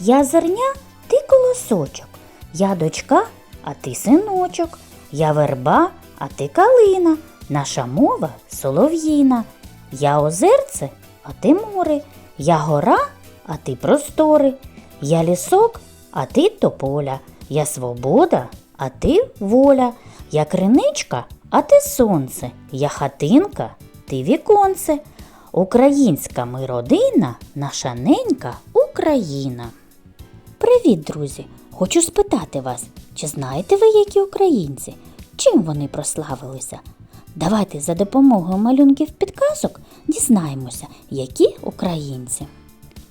Я зерня, ти колосочок. Я дочка, а ти синочок. Я верба, а ти калина. Наша мова солов'їна. Я озерце, а ти море. Я гора, а ти простори. Я лісок, а ти тополя. Я свобода, а ти воля. Я криничка, а ти сонце. Я хатинка, ти віконце. Українська ми родина, наша ненька Україна. Привіт, друзі! Хочу спитати вас, чи знаєте ви, які українці? Чим вони прославилися? Давайте за допомогою малюнків підказок дізнаємося, які українці.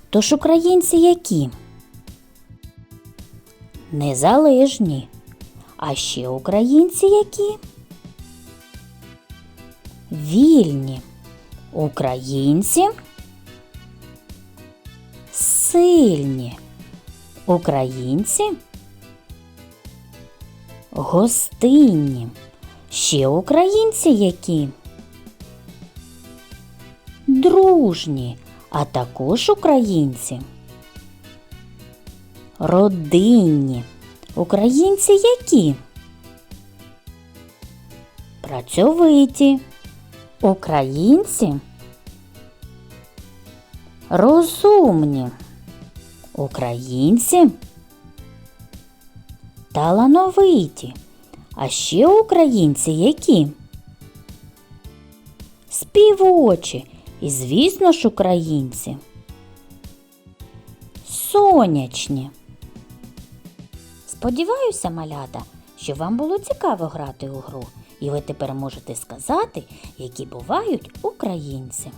Тож українці які? Незалежні. А ще українці які? Вільні. Українці сильні. Українці гостинні. Ще українці які? Дружні, а також українці. Родинні. Українці які? Працьовиті. Українці розумні. Українці талановиті. А ще українці які? Співочі. І, звісно ж, українці. Сонячні. Сподіваюся, малята, що вам було цікаво грати у гру, і ви тепер можете сказати, які бувають українці.